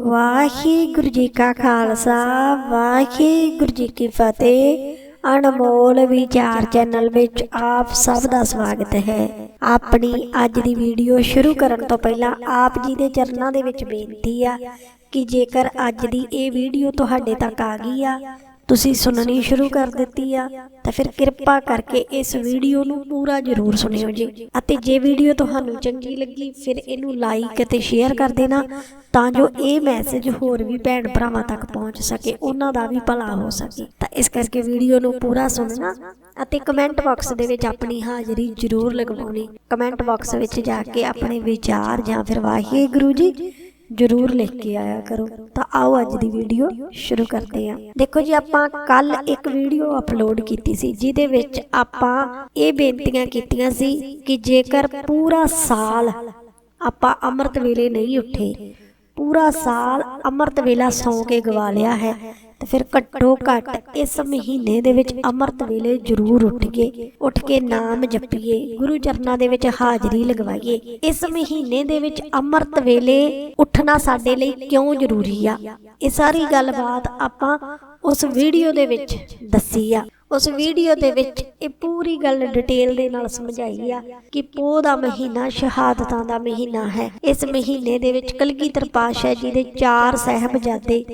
ਵਾਹਿਗੁਰੂ ਜੀ ਕਾ ਖਾਲਸਾ, ਵਾਹਿਗੁਰੂ ਜੀ ਕੀ ਫਤਿਹ। ਅਨਮੋਲ ਵਿਚਾਰ ਚੈਨਲ ਵਿੱਚ ਆਪ ਸਭ ਦਾ ਸਵਾਗਤ ਹੈ। ਆਪਣੀ ਅੱਜ ਦੀ ਵੀਡੀਓ ਸ਼ੁਰੂ ਕਰਨ ਤੋਂ ਪਹਿਲਾਂ ਆਪ ਜੀ ਦੇ ਚਰਨਾਂ ਦੇ ਵਿੱਚ ਬੇਨਤੀ ਆ ਕਿ ਜੇਕਰ ਅੱਜ ਦੀ ਇਹ ਵੀਡੀਓ ਤੁਹਾਡੇ ਤੱਕ ਆ ਗਈ ਆ ਤੁਸੀਂ ਸੁਣਨੀ ਸ਼ੁਰੂ ਕਰ ਦਿੱਤੀ ਆ, ਤਾਂ ਫਿਰ ਕਿਰਪਾ ਕਰਕੇ ਇਸ ਵੀਡੀਓ ਨੂੰ ਪੂਰਾ ਜ਼ਰੂਰ ਸੁਣਿਓ ਜੀ। ਅਤੇ ਜੇ ਵੀਡੀਓ ਤੁਹਾਨੂੰ ਚੰਗੀ ਲੱਗੀ, ਫਿਰ ਇਹਨੂੰ ਲਾਈਕ ਅਤੇ ਸ਼ੇਅਰ ਕਰ ਦੇਣਾ, ਤਾਂ ਜੋ ਇਹ ਮੈਸੇਜ ਹੋਰ ਵੀ ਭੈਣ ਭਰਾਵਾਂ ਤੱਕ ਪਹੁੰਚ ਸਕੇ, ਉਹਨਾਂ ਦਾ ਵੀ ਭਲਾ ਹੋ ਸਕੇ। ਤਾਂ ਇਸ ਕਰਕੇ ਵੀਡੀਓ ਨੂੰ ਪੂਰਾ ਸੁਣਨਾ ਅਤੇ ਕਮੈਂਟ ਬਾਕਸ ਦੇ ਵਿੱਚ ਆਪਣੀ ਹਾਜ਼ਰੀ ਜ਼ਰੂਰ ਲਗਵਾਉਣੀ। ਕਮੈਂਟ ਬਾਕਸ ਵਿੱਚ ਜਾ ਕੇ ਆਪਣੇ ਵਿਚਾਰ ਜਾਂ ਫਿਰ ਵਾਹਿਗੁਰੂ ਜੀ ਜਰੂਰ ਲਿਖ ਕੇ ਆਇਆ ਕਰੋ। ਤਾਂ ਆਓ ਅੱਜ ਦੀ ਵੀਡੀਓ ਸ਼ੁਰੂ ਕਰਦੇ ਹਾਂ। ਦੇਖੋ ਜੀ, ਆਪਾਂ ਕੱਲ ਇੱਕ ਵੀਡੀਓ ਅਪਲੋਡ ਕੀਤੀ ਸੀ, ਜਿਹਦੇ ਵਿੱਚ ਆਪਾਂ ਇਹ ਬੇਨਤੀਆਂ ਕੀਤੀਆਂ ਸੀ ਕਿ ਜੇਕਰ ਪੂਰਾ ਸਾਲ ਆਪਾਂ ਅੰਮ੍ਰਿਤ ਵੇਲੇ ਨਹੀਂ ਉੱਠੇ, ਪੂਰਾ ਸਾਲ ਅੰਮ੍ਰਿਤ ਵੇਲਾ ਸੌਂ ਕੇ ਗਵਾ ਲਿਆ ਹੈ ਤੇ ਫਿਰ ਘੱਟੋ ਘੱਟ ਇਸ ਮਹੀਨੇ ਦੇ ਵਿੱਚ ਅੰਮ੍ਰਿਤ ਵੇਲੇ ਜ਼ਰੂਰ ਉੱਠੀਏ ਉੱਠ ਕੇ ਨਾਮ ਜਪੀਏ, ਗੁਰੂ ਚਰਨਾਂ ਦੇ ਵਿੱਚ ਹਾਜ਼ਰੀ ਲਗਵਾਈਏ। ਇਸ ਮਹੀਨੇ ਦੇ ਵਿੱਚ ਅੰਮ੍ਰਿਤ ਵੇਲੇ ਉੱਠਣਾ ਸਾਡੇ ਲਈ ਕਿਉਂ ਜ਼ਰੂਰੀ ਆ? ਇਹ ਸਾਰੀ ਗੱਲਬਾਤ ਆਪਾਂ ਉਸ ਵੀਡੀਓ ਦੇ ਵਿੱਚ ਦੱਸੀ ਆ। ਉਸ ਵੀਡੀਓ ਦੇ ਵਿੱਚ ਇਹ ਪੂਰੀ ਗੱਲ ਡਿਟੇਲ ਦੇ ਨਾਲ ਸਮਝਾਈ ਆ ਕਿ ਪੋਹ ਦਾ ਮਹੀਨਾ ਸ਼ਹਾਦਤਾਂ ਦਾ ਮਹੀਨਾ ਹੈ। ਇਸ ਮਹੀਨੇ ਦੇ ਵਿੱਚ ਕਲਗੀਧਰ ਪਾਤਸ਼ਾਹ ਜੀ ਦੇ ਚਾਰ ਸਹਿਬਜ਼ਾਦੇ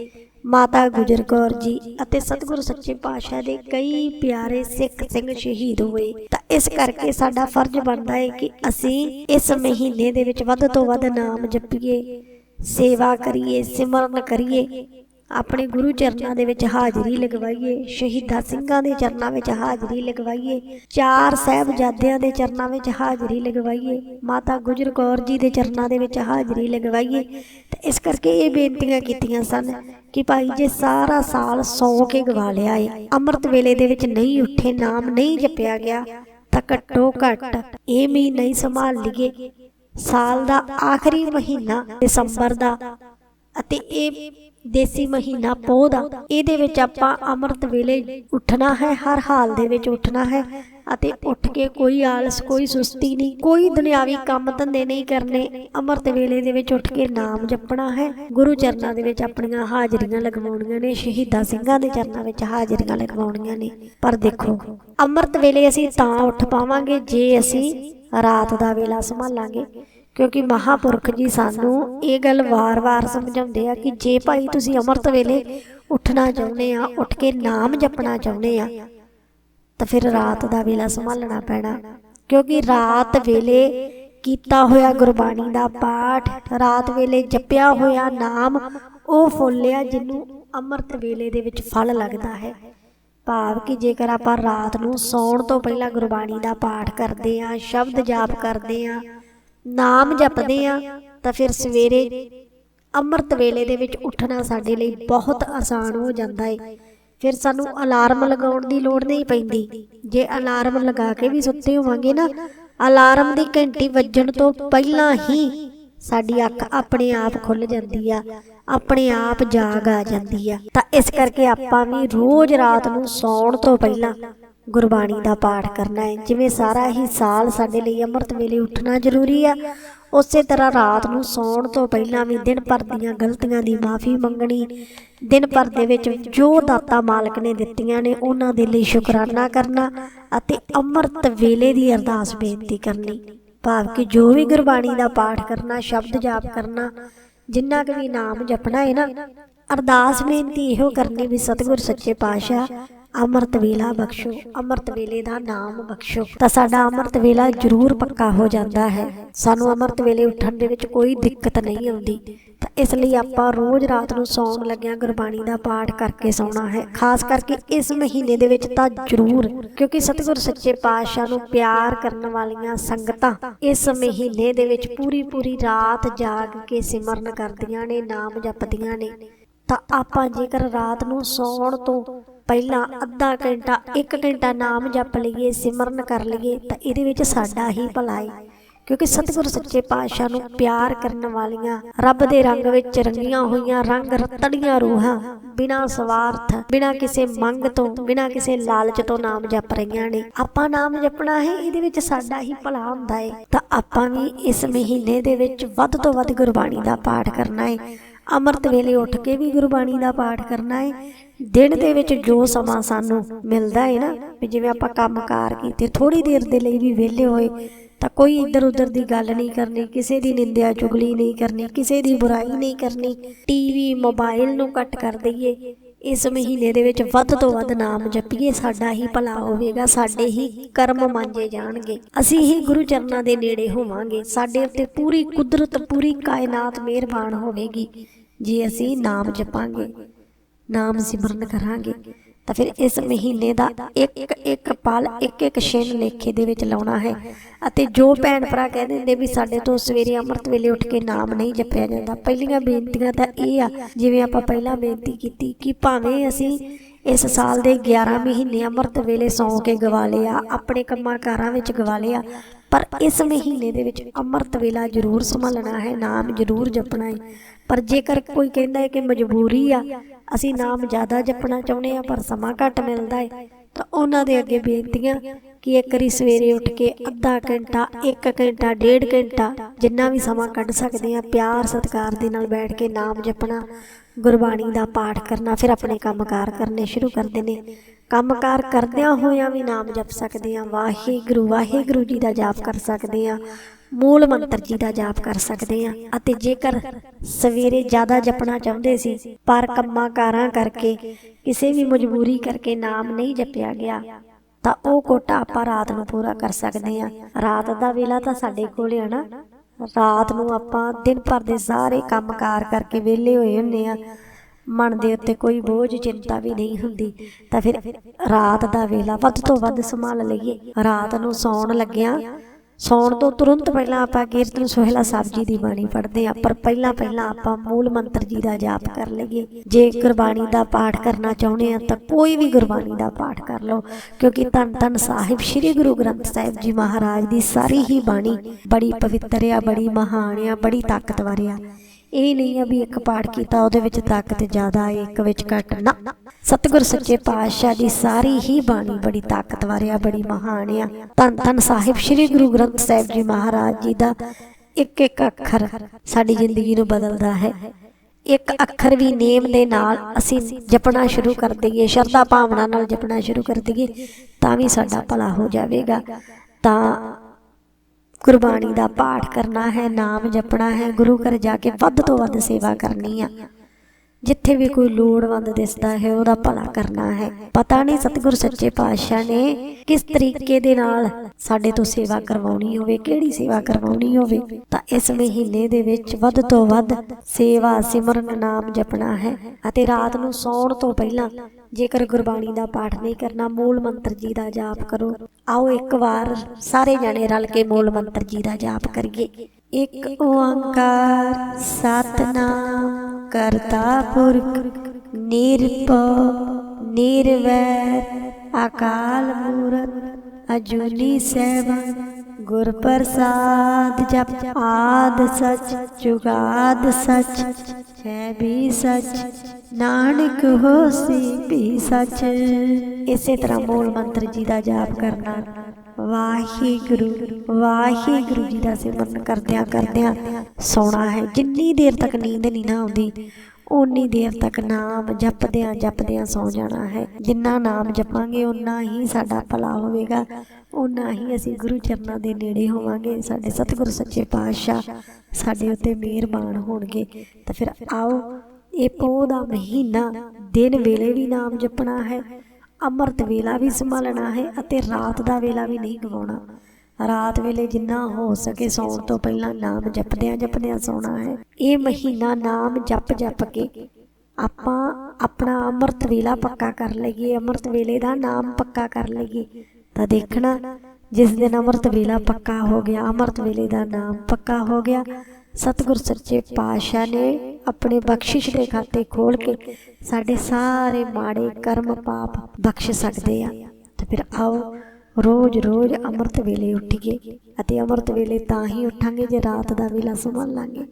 ਮਾਤਾ ਗੁਜਰ ਕੌਰ ਜੀ ਅਤੇ ਸਤਿਗੁਰੂ ਸੱਚੇ ਪਾਤਸ਼ਾਹ ਦੇ ਕਈ ਪਿਆਰੇ ਸਿੱਖ ਸਿੰਘ ਸ਼ਹੀਦ ਹੋਏ। ਤਾਂ ਇਸ ਕਰਕੇ ਸਾਡਾ ਫਰਜ਼ ਬਣਦਾ ਹੈ ਕਿ ਅਸੀਂ ਇਸ ਮਹੀਨੇ ਦੇ ਵਿੱਚ ਵੱਧ ਤੋਂ ਵੱਧ ਨਾਮ ਜਪੀਏ, ਸੇਵਾ ਕਰੀਏ, ਸਿਮਰਨ ਕਰੀਏ। ਆਪਣੇ ਗੁਰੂ ਚਰਨਾਂ ਦੇ ਵਿੱਚ ਹਾਜ਼ਰੀ ਲਗਵਾਈਏ, ਸ਼ਹੀਦਾਂ ਸਿੰਘਾਂ ਦੇ ਚਰਨਾਂ ਵਿੱਚ ਹਾਜ਼ਰੀ ਲਗਵਾਈਏ, ਚਾਰ ਸਹਿਬਜ਼ਾਦਿਆਂ ਦੇ ਚਰਨਾਂ ਵਿੱਚ ਹਾਜ਼ਰੀ ਲਗਵਾਈਏ, ਮਾਤਾ ਗੁਜਰ ਕੌਰ ਜੀ ਦੇ ਚਰਨਾਂ ਦੇ ਵਿੱਚ ਹਾਜ਼ਰੀ ਲਗਵਾਈਏ। ਤੇ ਇਸ ਕਰਕੇ ਇਹ ਬੇਨਤੀਆਂ ਕੀਤੀਆਂ ਸਨ ਕਿ ਭਾਈ ਜੇ ਸਾਰਾ ਸਾਲ ਸੌ ਕੇ ਗਵਾ ਲਿਆ ਏ, ਅੰਮ੍ਰਿਤ ਵੇਲੇ ਦੇ ਵਿੱਚ ਨਹੀਂ ਉੱਠੇ, ਨਾਮ ਨਹੀਂ ਜਪਿਆ ਗਿਆ, ਤਾਂ ਘੱਟੋ ਘੱਟ ਇਹ ਮਹੀਨਾ ਹੀ ਸੰਭਾਲ ਲਈਏ। ਸਾਲ ਦਾ ਆਖਰੀ ਮਹੀਨਾ ਦਸੰਬਰ ਦਾ, ਅਤੇ ਇਹ ਦੇਸੀ ਮਹੀਨਾ ਪੋਹ ਦਾ। ਇਹਦੇ ਵਿੱਚ ਆਪਾਂ ਅੰਮ੍ਰਿਤ ਵੇਲੇ ਉੱਠਣਾ ਹੈ, ਹਰ ਹਾਲ ਦੇ ਵਿੱਚ ਉੱਠਣਾ ਹੈ ਅਤੇ ਉੱਠ ਕੇ ਕੋਈ ਆਲਸ, ਕੋਈ ਸੁਸਤੀ ਨਹੀਂ, ਕੋਈ ਦੁਨਿਆਵੀ ਕੰਮ ਧੰਦੇ ਨਹੀਂ ਕਰਨੇ। ਅੰਮ੍ਰਿਤ ਵੇਲੇ ਦੇ ਵਿੱਚ ਉੱਠ ਕੇ ਨਾਮ ਜਪਣਾ ਹੈ। ਗੁਰੂ ਚਰਨਾਂ ਦੇ ਵਿੱਚ ਆਪਣੀਆਂ ਹਾਜ਼ਰੀਆਂ ਲਗਵਾਉਣੀਆਂ ਨੇ, ਸ਼ਹੀਦਾਂ ਸਿੰਘਾਂ ਦੇ ਚਰਨਾਂ ਵਿੱਚ ਹਾਜ਼ਰੀਆਂ ਲਗਵਾਉਣੀਆਂ ਨੇ। ਪਰ ਦੇਖੋ, ਅੰਮ੍ਰਿਤ ਵੇਲੇ ਅਸੀਂ ਤਾਂ ਉੱਠ ਪਾਵਾਂਗੇ ਜੇ ਅਸੀਂ ਰਾਤ ਦਾ ਵੇਲਾ ਸੰਭਾਲਾਂਗੇ। ਕਿਉਂਕਿ ਮਹਾਪੁਰਖ ਜੀ ਸਾਨੂੰ ਇਹ ਗੱਲ ਵਾਰ-ਵਾਰ ਸਮਝਾਉਂਦੇ ਆ ਕਿ ਜੇ ਭਾਈ ਤੁਸੀਂ ਅੰਮ੍ਰਿਤ ਵੇਲੇ ਉੱਠਣਾ ਚਾਹੁੰਦੇ ਆ, ਉੱਠ ਕੇ ਨਾਮ ਜਪਣਾ ਚਾਹੁੰਦੇ ਆ, ਤਾਂ ਫਿਰ ਰਾਤ ਦਾ ਵੇਲਾ ਸੰਭਾਲਣਾ ਪੈਣਾ। ਕਿਉਂਕਿ ਰਾਤ ਵੇਲੇ ਕੀਤਾ ਹੋਇਆ ਗੁਰਬਾਣੀ ਦਾ ਪਾਠ, ਰਾਤ ਵੇਲੇ ਜਪਿਆ ਹੋਇਆ ਨਾਮ, ਉਹ ਫੁੱਲ ਆ ਜਿਹਨੂੰ ਅੰਮ੍ਰਿਤ ਵੇਲੇ ਦੇ ਵਿੱਚ ਫਲ ਲੱਗਦਾ ਹੈ। ਭਾਵ ਕਿ ਜੇਕਰ ਆਪਾਂ ਰਾਤ ਨੂੰ ਸੌਣ ਤੋਂ ਪਹਿਲਾਂ ਗੁਰਬਾਣੀ ਦਾ ਪਾਠ ਕਰਦੇ ਆ, ਸ਼ਬਦ ਜਾਪ ਕਰਦੇ ਆ ਨਾਮ ਜਪਦੇ ਆ ਤਾਂ ਫਿਰ ਸਵੇਰੇ ਅੰਮ੍ਰਿਤ ਵੇਲੇ ਦੇ ਵਿੱਚ ਉੱਠਣਾ ਸਾਡੇ ਲਈ ਬਹੁਤ ਆਸਾਨ ਹੋ ਜਾਂਦਾ ਹੈ ਫਿਰ ਸਾਨੂੰ ਅਲਾਰਮ ਲਗਾਉਣ ਦੀ ਲੋੜ ਨਹੀਂ ਪੈਂਦੀ। ਜੇ ਅਲਾਰਮ ਲਗਾ ਕੇ ਵੀ ਸੁੱਤੇ ਹੋਵਾਂਗੇ ਨਾ ਅਲਾਰਮ ਦੀ ਘੰਟੀ ਵੱਜਣ ਤੋਂ ਪਹਿਲਾਂ ਹੀ ਸਾਡੀ ਅੱਖ ਆਪਣੇ ਆਪ ਖੁੱਲ ਜਾਂਦੀ ਆ ਆਪਣੇ ਆਪ ਜਾਗ ਆ ਜਾਂਦੀ ਆ। ਤਾਂ ਇਸ ਕਰਕੇ ਆਪਾਂ ਵੀ ਰੋਜ਼ ਰਾਤ ਨੂੰ ਸੌਣ ਤੋਂ ਪਹਿਲਾਂ ਗੁਰਬਾਣੀ ਦਾ ਪਾਠ ਕਰਨਾ ਹੈ। ਜਿਵੇਂ ਸਾਰਾ ਹੀ ਸਾਲ ਸਾਡੇ ਲਈ ਅੰਮ੍ਰਿਤ ਵੇਲੇ ਉੱਠਣਾ ਜ਼ਰੂਰੀ ਆ। ਉਸੇ ਤਰ੍ਹਾਂ ਰਾਤ ਨੂੰ ਸੌਣ ਤੋਂ ਪਹਿਲਾਂ ਵੀ ਦਿਨ ਭਰ ਦੀਆਂ ਗਲਤੀਆਂ ਦੀ ਮਾਫੀ ਮੰਗਣੀ, ਦਿਨ ਭਰ ਦੇ ਵਿੱਚ ਜੋ ਦਾਤਾ ਮਾਲਕ ਨੇ ਦਿੱਤੀਆਂ ਨੇ, ਉਹਨਾਂ ਦੇ ਲਈ ਸ਼ੁਕਰਾਨਾ ਕਰਨਾ ਅਤੇ ਅੰਮ੍ਰਿਤ ਵੇਲੇ ਦੀ ਅਰਦਾਸ ਬੇਨਤੀ ਕਰਨੀ। ਭਾਵ ਕਿ ਜੋ ਵੀ ਗੁਰਬਾਣੀ ਦਾ ਪਾਠ ਕਰਨਾ, ਸ਼ਬਦ ਜਾਪ ਕਰਨਾ, ਜਿੰਨਾ ਕੁ ਵੀ ਨਾਮ ਜਪਣਾ ਹੈ ਨਾ, ਅਰਦਾਸ ਬੇਨਤੀ ਇਹੋ ਕਰਨੀ ਵੀ ਸਤਿਗੁਰ ਸੱਚੇ ਪਾਤਸ਼ਾਹ ਅੰਮ੍ਰਿਤ ਵੇਲਾ ਬਖਸ਼ੋ, ਅੰਮ੍ਰਿਤ ਵੇਲੇ ਦਾ ਨਾਮ ਬਖਸ਼ੋ। ਤਾਂ ਸਾਡਾ ਅੰਮ੍ਰਿਤ ਵੇਲਾ ਜ਼ਰੂਰ ਪੱਕਾ ਹੋ ਜਾਂਦਾ ਹੈ। ਸਾਨੂੰ ਅੰਮ੍ਰਿਤ ਵੇਲੇ ਉੱਠਣ ਦੇ ਵਿੱਚ ਕੋਈ ਦਿੱਕਤ ਨਹੀਂ ਆਉਂਦੀ। ਤਾਂ ਇਸ ਲਈ ਆਪਾਂ ਰੋਜ਼ ਰਾਤ ਨੂੰ ਸੌਣ ਲੱਗਿਆਂ ਗੁਰਬਾਣੀ ਦਾ ਪਾਠ ਕਰਕੇ ਸੌਣਾ ਹੈ। ਖਾਸ ਕਰਕੇ ਇਸ ਮਹੀਨੇ ਦੇ ਵਿੱਚ ਤਾਂ ਜ਼ਰੂਰ, ਕਿਉਂਕਿ ਸਤਿਗੁਰ ਸੱਚੇ ਪਾਤਸ਼ਾਹ ਨੂੰ ਪਿਆਰ ਕਰਨ ਵਾਲੀਆਂ ਸੰਗਤਾਂ ਇਸ ਮਹੀਨੇ ਦੇ ਵਿੱਚ ਪੂਰੀ ਪੂਰੀ ਰਾਤ ਜਾਗ ਕੇ ਸਿਮਰਨ ਕਰਦੀਆਂ ਨੇ, ਨਾਮ ਜਪਦੀਆਂ ਨੇ। ਤਾਂ ਆਪਾਂ ਜੇਕਰ ਰਾਤ ਨੂੰ ਸੌਣ ਤੋਂ ਪਹਿਲਾਂ ਅੱਧਾ ਘੰਟਾ 1 ਘੰਟਾ ਨਾਮ ਜਪ ਲਈਏ, ਸਿਮਰਨ ਕਰ ਲਈਏ, ਤਾਂ ਇਹਦੇ ਵਿੱਚ ਸਾਡਾ ਹੀ ਭਲਾ ਹੈ ਕਿਉਂਕਿ ਸਤਿਗੁਰ ਸੱਚੇ ਪਾਤਸ਼ਾਹ ਨੂੰ ਪਿਆਰ ਕਰਨ ਵਾਲੀਆਂ, ਰੱਬ ਦੇ ਰੰਗ ਵਿੱਚ ਰੰਗੀਆਂ ਹੋਈਆਂ, ਰੰਗ ਰਤੜੀਆਂ ਰੂਹਾਂ, ਬਿਨਾਂ ਸਵਾਰਥ, ਬਿਨਾਂ ਕਿਸੇ ਮੰਗ ਤੋਂ, ਬਿਨਾਂ ਕਿਸੇ ਲਾਲਚ ਤੋਂ ਨਾਮ ਜਪ ਰਹੀਆਂ ਨੇ। ਆਪਾਂ ਨਾਮ ਜਪਣਾ ਹੈ, ਇਹਦੇ ਵਿੱਚ ਸਾਡਾ ਹੀ ਭਲਾ ਹੁੰਦਾ ਹੈ ਤਾਂ ਆਪਾਂ ਵੀ ਇਸ ਮਹੀਨੇ ਦੇ ਵਿੱਚ ਵੱਧ ਤੋਂ ਵੱਧ ਗੁਰਬਾਣੀ ਦਾ ਪਾਠ ਕਰਨਾ ਹੈ ਅੰਮ੍ਰਿਤ ਵੇਲੇ ਉੱਠ ਕੇ ਵੀ ਗੁਰਬਾਣੀ ਦਾ ਪਾਠ ਕਰਨਾ ਹੈ ਦਿਨ ਦੇ ਵਿੱਚ ਜੋ ਸਮਾਂ ਸਾਨੂੰ ਮਿਲਦਾ ਹੈ ਨਾ, ਵੀ ਜਿਵੇਂ ਆਪਾਂ ਕੰਮਕਾਰ ਕੀਤੇ ਥੋੜੀ ਦੇਰ ਦੇ ਲਈ ਵੀ ਵਿਹਲੇ ਹੋਏ, ਤਾਂ ਕੋਈ ਇੱਧਰ ਉੱਧਰ ਦੀ ਗੱਲ ਨਹੀਂ ਕਰਨੀ, ਕਿਸੇ ਦੀ ਨਿੰਦਿਆ ਚੁਗਲੀ ਨਹੀਂ ਕਰਨੀ, ਕਿਸੇ ਦੀ ਬੁਰਾਈ ਨਹੀਂ ਕਰਨੀ, ਟੀਵੀ, ਮੋਬਾਈਲ ਨੂੰ ਕੱਟ ਕਰ ਦਈਏ, ਇਸ ਮਹੀਨੇ ਦੇ ਵਿੱਚ ਵੱਧ ਤੋਂ ਵੱਧ ਨਾਮ ਜਪੀਏ, ਸਾਡਾ ਹੀ ਭਲਾ ਹੋਵੇਗਾ, ਸਾਡੇ ਹੀ ਕਰਮ ਮੰਜੇ ਜਾਣਗੇ, ਅਸੀਂ ਹੀ ਗੁਰੂ ਚਰਨਾਂ ਦੇ ਨੇੜੇ ਹੋਵਾਂਗੇ, ਸਾਡੇ ਉੱਤੇ ਪੂਰੀ ਕੁਦਰਤ, ਪੂਰੀ ਕਾਇਨਾਤ ਮਿਹਰਬਾਨ ਹੋਵੇਗੀ, ਜੇ ਅਸੀਂ ਨਾਮ ਜਪਾਂਗੇ। ਨਾਮ ਸਿਮਰਨ ਕਰਾਂਗੇ। ਤਾਂ ਫਿਰ ਇਸ ਮਹੀਨੇ ਦਾ ਇੱਕ ਇੱਕ ਪਲ, ਇੱਕ ਇੱਕ ਛਿਨ ਲੇਖੇ ਦੇ ਵਿੱਚ ਲਾਉਣਾ ਹੈ। ਅਤੇ ਜੋ ਭੈਣ ਭਰਾ ਕਹਿ ਦਿੰਦੇ ਵੀ ਸਾਡੇ ਤੋਂ ਸਵੇਰੇ ਅੰਮ੍ਰਿਤ ਵੇਲੇ ਉੱਠ ਕੇ ਨਾਮ ਨਹੀਂ ਜਪਿਆ ਜਾਂਦਾ, ਪਹਿਲੀਆਂ ਬੇਨਤੀਆਂ ਤਾਂ ਇਹ ਆ, ਜਿਵੇਂ ਆਪਾਂ ਪਹਿਲਾਂ ਬੇਨਤੀ ਕੀਤੀ ਕਿ ਭਾਵੇਂ ਅਸੀਂ ਇਸ ਸਾਲ ਦੇ 11 ਮਹੀਨੇ ਅੰਮ੍ਰਿਤ ਵੇਲੇ ਸੌਂ ਕੇ ਗਵਾ ਲਿਆ, ਆਪਣੇ ਕੰਮਾਂ ਕਾਰਾਂ ਵਿੱਚ ਗਵਾ ਲਿਆ ਪਰ ਇਸ ਮਹੀਨੇ ਦੇ ਵਿੱਚ ਅੰਮ੍ਰਿਤ ਵੇਲਾ ਜ਼ਰੂਰ ਸੰਭਾਲਣਾ ਹੈ, ਨਾਮ ਜ਼ਰੂਰ ਜਪਣਾ ਹੈ। ਪਰ ਜੇਕਰ ਕੋਈ ਕਹਿੰਦਾ ਹੈ ਕਿ ਮਜਬੂਰੀ ਆ, ਅਸੀਂ ਨਾਮ ਜ਼ਿਆਦਾ ਜਪਣਾ ਚਾਹੁੰਦੇ ਆ ਪਰ ਸਮਾਂ ਘੱਟ ਮਿਲਦਾ ਹੈ, ਤਾਂ ਉਹਨਾਂ ਦੇ ਅੱਗੇ ਬੇਨਤੀਆਂ ਕਿ ਇੱਕ ਵਾਰੀ ਸਵੇਰੇ ਉੱਠ ਕੇ ਅੱਧਾ ਘੰਟਾ 1 ਘੰਟਾ, ਡੇਢ ਘੰਟਾ ਜਿੰਨਾ ਵੀ ਸਮਾਂ ਕੱਢ ਸਕਦੇ ਆ ਪਿਆਰ ਸਤਿਕਾਰ ਦੇ ਨਾਲ ਬੈਠ ਕੇ ਨਾਮ ਜਪਣਾ, ਗੁਰਬਾਣੀ ਦਾ ਪਾਠ ਕਰਨਾ, ਫਿਰ ਆਪਣੇ ਕੰਮਕਾਰ ਕਰਨੇ ਸ਼ੁਰੂ ਕਰਦੇ ਨੇ। ਕੰਮਕਾਰ ਕਰਦਿਆਂ ਹੋਇਆਂ ਵੀ ਨਾਮ ਜਪ ਸਕਦੇ ਆ ਵਾਹਿਗੁਰੂ ਵਾਹਿਗੁਰੂ ਜੀ ਦਾ ਜਾਪ ਕਰ ਸਕਦੇ ਆ ਮੂਲ ਮੰਤਰ ਜੀ ਦਾ ਜਾਪ ਕਰ ਸਕਦੇ ਆ ਅਤੇ ਜੇਕਰ ਸਵੇਰੇ ਜ਼ਿਆਦਾ ਜਪਣਾ ਚਾਹੁੰਦੇ ਸੀ, ਪਰ ਕੰਮਾਂ ਕਾਰਾਂ ਕਰਕੇ, ਕਿਸੇ ਵੀ ਮਜਬੂਰੀ ਕਰਕੇ ਨਾਮ ਨਹੀਂ ਜਪਿਆ ਗਿਆ, ਤਾਂ ਉਹ ਕੋਟਾ ਆਪਾਂ ਰਾਤ ਨੂੰ ਪੂਰਾ ਕਰ ਸਕਦੇ ਆ ਰਾਤ ਦਾ ਵੇਲਾ ਤਾਂ ਸਾਡੇ ਕੋਲ ਆ ਨਾ। ਰਾਤ ਨੂੰ ਆਪਾਂ ਦਿਨ ਭਰ ਦੇ ਸਾਰੇ ਕੰਮਕਾਰ ਕਰਕੇ ਵਿਹਲੇ ਹੋਏ ਹੁੰਨੇ ਆ ਮਨ ਦੇ ਉੱਤੇ ਕੋਈ ਬੋਝ, ਚਿੰਤਾ ਵੀ ਨਹੀਂ ਹੁੰਦੀ। ਤਾਂ ਫਿਰ ਰਾਤ ਦਾ ਵੇਲਾ ਵੱਧ ਤੋਂ ਵੱਧ ਸੰਭਾਲ ਲਈਏ। ਰਾਤ ਨੂੰ ਸੌਣ ਲੱਗਿਆਂ, ਸੌਣ ਤੋਂ ਤੁਰੰਤ ਪਹਿਲਾਂ ਆਪਾਂ ਕੀਰਤਨ ਸੋਹਿਲਾ ਸਾਹਿਬ ਜੀ ਦੀ ਬਾਣੀ ਪੜ੍ਹਦੇ ਆ ਪਰ ਪਹਿਲਾਂ ਪਹਿਲਾਂ ਆਪਾਂ ਮੂਲ ਮੰਤਰ ਜੀ ਦਾ ਜਾਪ ਕਰ ਲਈਏ। ਜੇ ਗੁਰਬਾਣੀ ਦਾ ਪਾਠ ਕਰਨਾ ਚਾਹੁੰਦੇ ਆ ਤਾਂ ਕੋਈ ਵੀ ਗੁਰਬਾਣੀ ਦਾ ਪਾਠ ਕਰ ਲਓ। ਕਿਉਂਕਿ ਧੰਨ ਧੰਨ ਸਾਹਿਬ ਸ੍ਰੀ ਗੁਰੂ ਗ੍ਰੰਥ ਸਾਹਿਬ ਜੀ ਮਹਾਰਾਜ ਦੀ ਸਾਰੀ ਹੀ ਬਾਣੀ ਬੜੀ ਪਵਿੱਤਰ ਆ, ਬੜੀ ਮਹਾਨ ਆ, ਬੜੀ ਤਾਕਤਵਰ ਆ। ਇਹ ਨਹੀਂ ਆ ਵੀ ਇੱਕ ਪਾਠ ਕੀਤਾ, ਉਹਦੇ ਵਿੱਚ ਤਾਕਤ ਜ਼ਿਆਦਾ ਹੈ ਇੱਕ ਵਿੱਚ ਘੱਟ। ਨਾ, ਸਤਿਗੁਰ ਸੱਚੇ ਪਾਤਸ਼ਾਹ ਦੀ ਸਾਰੀ ਹੀ ਬਾਣੀ ਬੜੀ ਤਾਕਤਵਰ ਆ, ਬੜੀ ਮਹਾਨ ਆ। ਧੰਨ ਧੰਨ ਸਾਹਿਬ ਸ੍ਰੀ ਗੁਰੂ ਗ੍ਰੰਥ ਸਾਹਿਬ ਜੀ ਮਹਾਰਾਜ ਜੀ ਦਾ ਇੱਕ ਇੱਕ ਅੱਖਰ ਸਾਡੀ ਜ਼ਿੰਦਗੀ ਨੂੰ ਬਦਲਦਾ ਹੈ। ਇੱਕ ਅੱਖਰ ਵੀ ਨੇਮ ਦੇ ਨਾਲ ਅਸੀਂ ਜਪਣਾ ਸ਼ੁਰੂ ਕਰ ਦਈਏ, ਸ਼ਰਧਾ ਭਾਵਨਾ ਨਾਲ ਜਪਣਾ ਸ਼ੁਰੂ ਕਰ ਦਈਏ, ਤਾਂ ਵੀ ਸਾਡਾ ਭਲਾ ਹੋ ਜਾਵੇਗਾ। ਤਾਂ ਗੁਰਬਾਣੀ ਦਾ ਪਾਠ ਕਰਨਾ ਹੈ, ਨਾਮ ਜਪਣਾ ਹੈ, ਗੁਰੂ ਘਰ ਜਾ ਕੇ ਵੱਧ ਤੋਂ ਵੱਧ ਸੇਵਾ ਕਰਨੀ ਆ। ਜਿੱਥੇ ਵੀ ਕੋਈ ਲੋੜਵੰਦ ਦਿਸਦਾ ਹੈ, ਉਹਦਾ ਭਲਾ ਕਰਨਾ ਹੈ। ਪਤਾ ਨਹੀਂ ਸਤਿਗੁਰ ਸੱਚੇ ਪਾਤਸ਼ਾਹ ਨੇ ਕਿਸ ਤਰੀਕੇ ਦੇ ਨਾਲ ਸਾਡੇ ਤੋਂ ਸੇਵਾ ਕਰਵਾਉਣੀ ਹੋਵੇ, ਕਿਹੜੀ ਸੇਵਾ ਕਰਵਾਉਣੀ ਹੋਵੇ, ਤਾਂ ਇਸ ਮਹੀਨੇ ਦੇ ਵਿੱਚ ਵੱਧ ਤੋਂ ਵੱਧ ਸੇਵਾ ਸਿਮਰਨ ਨਾਮ ਜਪਣਾ ਹੈ ਅਤੇ ਰਾਤ ਨੂੰ ਸੌਣ ਤੋਂ ਪਹਿਲਾਂ ਜੇਕਰ ਗੁਰਬਾਣੀ ਦਾ ਪਾਠ ਨਹੀਂ ਕਰਨਾ, ਮੂਲ ਮੰਤਰ ਜੀ ਦਾ ਜਾਪ ਕਰੋ। ਆਓ ਇੱਕ ਵਾਰ ਸਾਰੇ ਜਾਣੇ ਰਲ ਕੇ ਮੂਲ ਮੰਤਰ ਜੀ ਦਾ ਜਾਪ ਕਰੀਏ। ਇੱਕ ਓੰਕਾਰ ਸਤਨਾਮ ਕਰਤਾ ਪੁਰਖ ਨਿਰਭਉ ਨਿਰਵੈਰ, ਅਕਾਲ ਮੂਰਤ, ਅਜੂਨੀ ਸੈਭੰ ਗੁਰ ਪ੍ਰਸਾਦ ਜਪ, ਆਦ ਸਚ, ਜੁਗਾਦ ਸਚ ਹੈ ਵੀ ਸਚ, ਨਾਨਕ ਹੋਸੀ ਵੀ ਸਚ। ਇਸੇ ਤਰ੍ਹਾਂ ਮੂਲ ਮੰਤਰ ਜੀ ਦਾ ਜਾਪ ਕਰਨਾ। ਵਾਹਿਗੁਰੂ ਵਾਹਿਗੁਰੂ ਜੀ ਦਾ ਸਿਮਰਨ ਕਰਦਿਆਂ ਕਰਦਿਆਂ ਸੌਣਾ ਹੈ। ਜਿੰਨੀ ਦੇਰ ਤੱਕ ਨੀਂਦ ਨਹੀਂ ਨਾ ਆਉਂਦੀ, ਓਨੀ ਦੇਰ ਤੱਕ ਨਾਮ ਜਪਦਿਆਂ ਜਪਦਿਆਂ ਸੌ ਜਾਣਾ ਹੈ। ਜਿੰਨਾ ਨਾਮ ਜਪਾਂਗੇ, ਓਨਾ ਹੀ ਸਾਡਾ ਭਲਾ ਹੋਵੇਗਾ। ਓਨਾ ਹੀ ਅਸੀਂ ਗੁਰੂ ਚਰਨਾਂ ਦੇ ਨੇੜੇ ਹੋਵਾਂਗੇ। ਸਾਡੇ ਸਤਿਗੁਰ ਸੱਚੇ ਪਾਤਸ਼ਾਹ ਸਾਡੇ ਉੱਤੇ ਮਿਹਰਬਾਨ ਹੋਣਗੇ। ਤਾਂ ਫਿਰ ਆਓ, ਇਹ ਪੋਹ ਦਾ ਮਹੀਨਾ ਦਿਨ ਵੇਲੇ ਵੀ ਨਾਮ ਜਪਣਾ ਹੈ। ਅੰਮ੍ਰਿਤ ਵੇਲਾ ਵੀ ਸੰਭਾਲਣਾ ਹੈ ਅਤੇ ਰਾਤ ਦਾ ਵੇਲਾ ਵੀ ਨਹੀਂ ਗਵਾਉਣਾ। ਰਾਤ ਵੇਲੇ ਜਿੰਨਾ ਹੋ ਸਕੇ ਸੌਣ ਤੋਂ ਪਹਿਲਾਂ ਨਾਮ ਜਪਦਿਆਂ ਜਪਦਿਆਂ ਸੌਣਾ ਹੈ। ਇਹ ਮਹੀਨਾ ਨਾਮ ਜਪ ਜਪ ਕੇ ਆਪਾਂ ਆਪਣਾ ਅੰਮ੍ਰਿਤ ਵੇਲਾ ਪੱਕਾ ਕਰ ਲਈਏ, ਅੰਮ੍ਰਿਤ ਵੇਲੇ ਦਾ ਨਾਮ ਪੱਕਾ ਕਰ ਲਈਏ। ਤਾਂ ਦੇਖਣਾ ਜਿਸ ਦਿਨ ਅੰਮ੍ਰਿਤ ਵੇਲਾ ਪੱਕਾ ਹੋ ਗਿਆ, ਅੰਮ੍ਰਿਤ ਵੇਲੇ ਦਾ ਨਾਮ ਪੱਕਾ ਹੋ ਗਿਆ। ਸਤਿਗੁਰ ਸੱਚੇ ਪਾਤਸ਼ਾਹ ਨੇ ਆਪਣੇ ਬਖਸ਼ਿਸ਼ ਦੇ ਖਾਤੇ ਖੋਲ ਕੇ ਸਾਡੇ ਸਾਰੇ ਮਾੜੇ ਕਰਮ ਪਾਪ ਬਖਸ਼ ਸਕਦੇ ਆ। ਤਾਂ ਫਿਰ ਆਓ ਰੋਜ਼ ਰੋਜ਼ ਅੰਮ੍ਰਿਤ ਵੇਲੇ ਉੱਠੀਏ ਅਤੇ ਅੰਮ੍ਰਿਤ ਵੇਲੇ ਤਾਂ ਹੀ ਉੱਠਾਂਗੇ ਜੇ ਰਾਤ ਦਾ ਵੇਲਾ ਸੰਭਾਲਾਂਗੇ।